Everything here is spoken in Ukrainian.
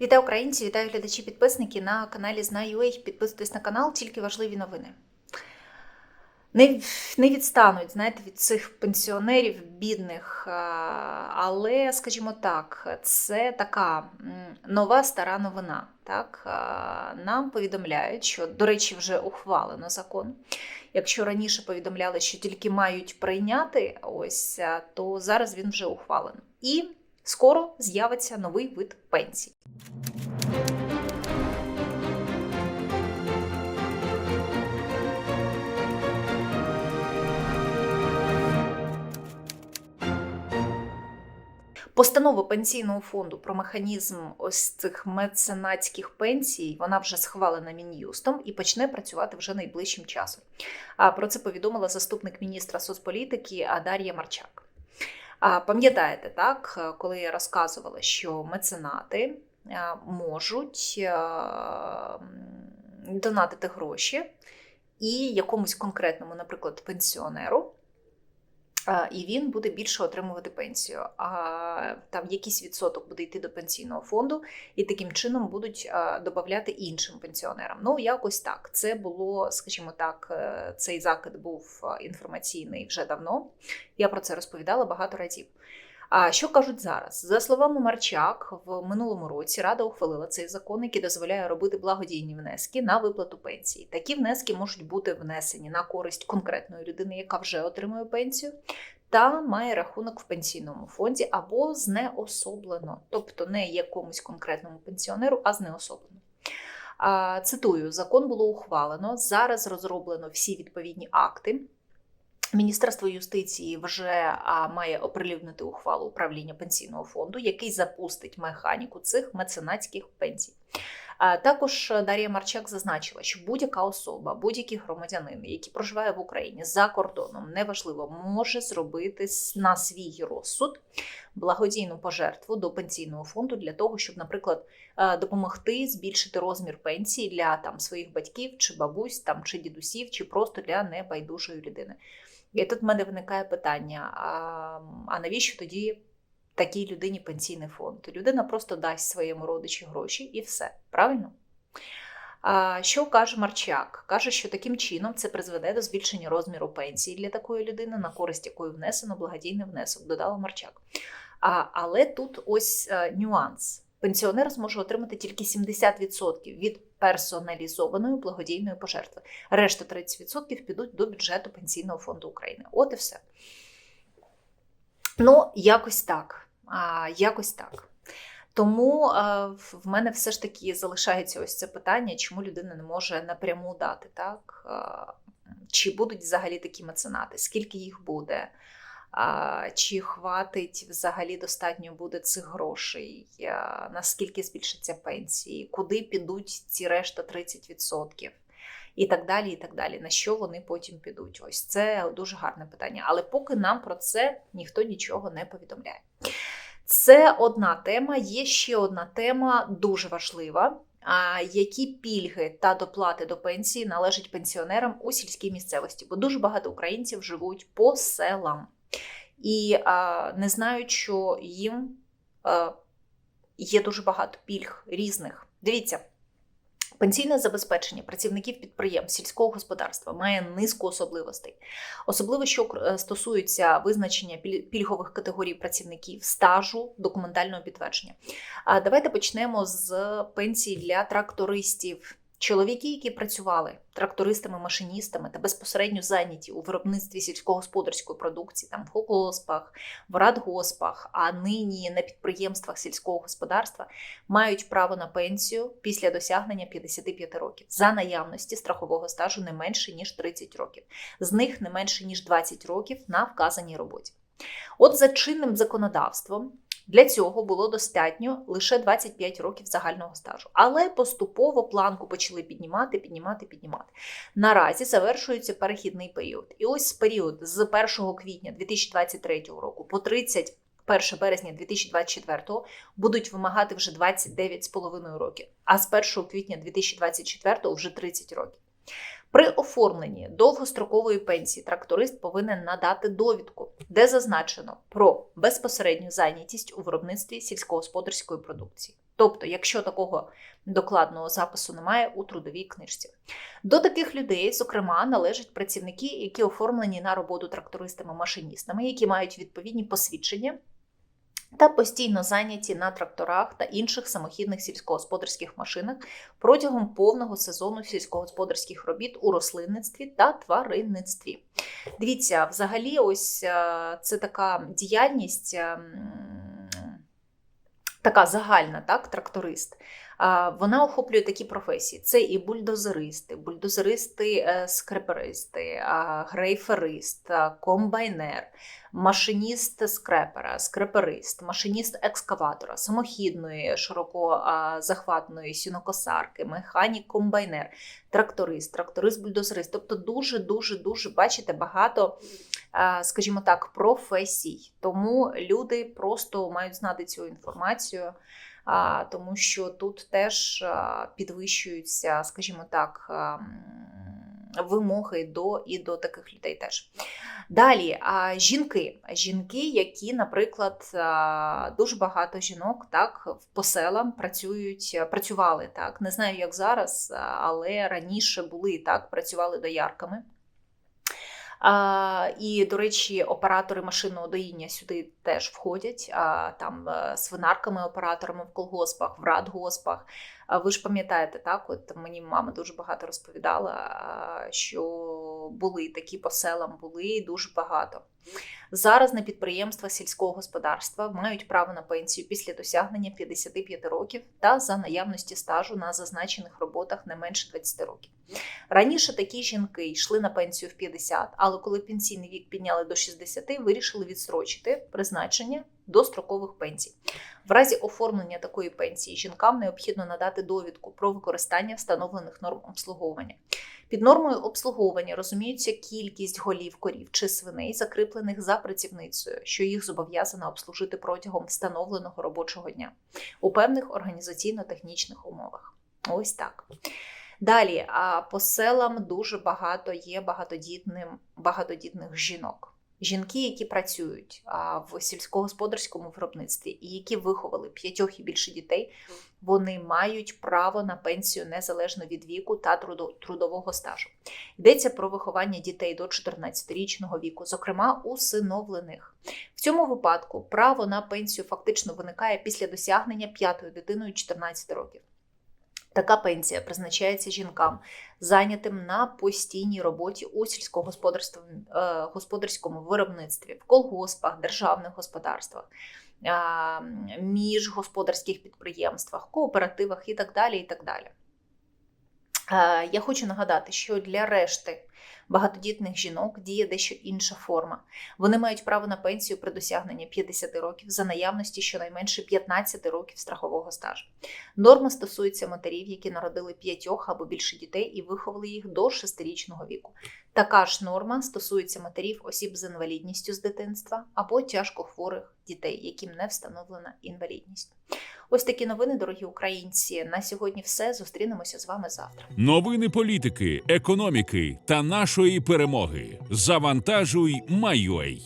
Вітаю українці, вітаю глядачі, підписники на каналі Знаю.ua. Підписуйтесь на канал, тільки важливі новини. Не, не відстануть, знаєте, від цих пенсіонерів бідних, але, скажімо так, це така нова стара новина. Так? Нам повідомляють, що, до речі, вже ухвалено закон. Якщо раніше повідомляли, що тільки мають прийняти, ось, то зараз він вже ухвалений. І скоро з'явиться новий вид пенсій. Постанова пенсійного фонду про механізм ось цих меценатських пенсій вона вже схвалена мін'юстом і почне працювати вже найближчим часом. А про це повідомила заступник міністра соцполітики Дар'я Марчак. Пам'ятаєте, так, коли я розказувала, що меценати можуть донатити гроші і якомусь конкретному, наприклад, пенсіонеру. А, І він буде більше отримувати пенсію. А там якийсь відсоток буде йти до пенсійного фонду, і таким чином будуть додати іншим пенсіонерам. Ну, якось так. Це було, скажімо так, е, цей закид був інформаційний вже давно. Я про це розповідала багато разів. А що кажуть зараз? За словами Марчак, в минулому році Рада ухвалила цей закон, який дозволяє робити благодійні внески на виплату пенсії. Такі внески можуть бути внесені на користь конкретної людини, яка вже отримує пенсію, та має рахунок в пенсійному фонді або знеособлено, тобто не якомусь конкретному пенсіонеру, а знеособлено. Цитую: закон було ухвалено. Зараз розроблено всі відповідні акти. Міністерство юстиції вже має оприлюднити ухвалу управління пенсійного фонду, який запустить механіку цих меценатських пенсій. Також Дар'я Марчак зазначила, що будь-яка особа, будь-який громадянин, який проживає в Україні за кордоном, неважливо, може зробити на свій розсуд благодійну пожертву до пенсійного фонду для того, щоб, наприклад, допомогти збільшити розмір пенсії для там своїх батьків чи бабусь, там чи дідусів, чи просто для небайдужої людини. І тут в мене виникає питання: а, а навіщо тоді такій людині пенсійний фонд? Людина просто дасть своєму родичі гроші і все, правильно? А, Що каже Марчак? Каже, що таким чином це призведе до збільшення розміру пенсії для такої людини, на користь якої внесено благодійний внесок, додала Марчак. А, Але тут ось а, нюанс. Пенсіонер зможе отримати тільки 70% від персоналізованої благодійної пожертви. Решта 30% підуть до бюджету Пенсійного фонду України. От і все. Ну, якось так. А, Якось так. Тому а, в мене все ж таки залишається ось це питання, чому людина не може напряму дати, так? А, чи будуть взагалі такі меценати, скільки їх буде? А, Чи хватить взагалі достатньо буде цих грошей, а, наскільки збільшаться пенсії, куди підуть ці решта 30%? І так далі, і так далі. На що вони потім підуть? Ось це дуже гарне питання. Але поки нам про це ніхто нічого не повідомляє. Це одна тема. Є ще одна тема дуже важлива. Які пільги та доплати до пенсії належать пенсіонерам у сільській місцевості? Бо дуже багато українців живуть по селам і а, не знають, що їм а, є дуже багато пільг різних. Дивіться. Пенсійне забезпечення працівників підприємств сільського господарства має низку особливостей, особливо що стосується визначення пільгових категорій працівників, стажу, документального підтвердження. А давайте почнемо з пенсії для трактористів. Чоловіки, які працювали трактористами, машиністами та безпосередньо зайняті у виробництві сільськогосподарської продукції, там в колгоспах, в радгоспах, а нині на підприємствах сільського господарства, мають право на пенсію після досягнення 55 років за наявності страхового стажу не менше ніж 30 років, з них не менше ніж 20 років на вказаній роботі. От за чинним законодавством. Для цього було достатньо лише 25 років загального стажу. Але поступово планку почали піднімати, піднімати, піднімати. Наразі завершується перехідний період. І ось період з 1 квітня 2023 року по 30. 1 березня 2024 будуть вимагати вже 29,5 років, а з 1 квітня 2024 вже 30 років. При оформленні довгострокової пенсії тракторист повинен надати довідку, де зазначено про безпосередню зайнятість у виробництві сільськогосподарської продукції. Тобто, якщо такого докладного запису немає у трудовій книжці. До таких людей, зокрема, належать працівники, які оформлені на роботу трактористами-машиністами, які мають відповідні посвідчення та постійно зайняті на тракторах та інших самохідних сільськогосподарських машинах протягом повного сезону сільськогосподарських робіт у рослинництві та тваринництві. Дивіться, взагалі, ось е, це така діяльність. ем, Така загальна, так, тракторист. Вона охоплює такі професії: це і бульдозеристи, бульдозеристи, е, скреперисти, грейферист, комбайнер, машиніст скрепера, скреперист, машиніст екскаватора, самохідної широкозахватної сінокосарки, механік комбайнер, тракторист, тракторист, бульдозерист. Тобто дуже, дуже, дуже бачите багато, скажімо так, професій. Тому люди просто мають знати цю інформацію. Тому що тут теж підвищуються, скажімо так, вимоги до і до таких людей теж. Далі, жінки. Жінки, які, наприклад, дуже багато жінок так, по селам працюють, працювали так. Не знаю, як зараз, але раніше були так, працювали доярками. І, до речі, оператори машинного доїння сюди теж входять. А, там е, свинарками, операторами в колгоспах, в радгоспах. Ви ж пам'ятаєте, так? От мені мама дуже багато розповідала, що були такі по селам, були дуже багато. Зараз на підприємства сільського господарства мають право на пенсію після досягнення 55 років та за наявності стажу на зазначених роботах не менше 20 років. Раніше такі жінки йшли на пенсію в 50, але коли пенсійний вік підняли до 60, вирішили відстрочити призначення до строкових пенсій. В разі оформлення такої пенсії жінкам необхідно надати довідку про використання встановлених норм обслуговування. Під нормою обслуговування розуміється кількість голів корів чи свиней, закріплених за працівницею, що їх зобов'язана обслужити протягом встановленого робочого дня у певних організаційно-технічних умовах. Ось так. Далі, а по селам дуже багато є багатодітним, багатодітних жінок. Жінки, які працюють в сільськогосподарському виробництві і які виховали п'ятьох і більше дітей, вони мають право на пенсію незалежно від віку та трудового стажу. Йдеться про виховання дітей до 14-річного віку, зокрема усиновлених. В цьому випадку право на пенсію фактично виникає після досягнення п'ятою дитиною 14 років. Така пенсія призначається жінкам, зайнятим на постійній роботі у сільськогосподарському виробництві, в колгоспах, державних господарствах, міжгосподарських підприємствах, кооперативах і так далі. І так далі. Е, Я хочу нагадати, що для решти багатодітних жінок діє дещо інша форма. Вони мають право на пенсію при досягненні 50 років за наявності щонайменше 15 років страхового стажу. Норма стосується матерів, які народили п'ятьох або більше дітей і виховали їх до 6-річного віку. Така ж норма стосується матерів осіб з інвалідністю з дитинства або тяжкохворих дітей, яким не встановлена інвалідність. Ось такі новини, дорогі українці. На сьогодні все. Зустрінемося з вами завтра. Новини політики, економіки та нашої перемоги. Завантажуй, майой.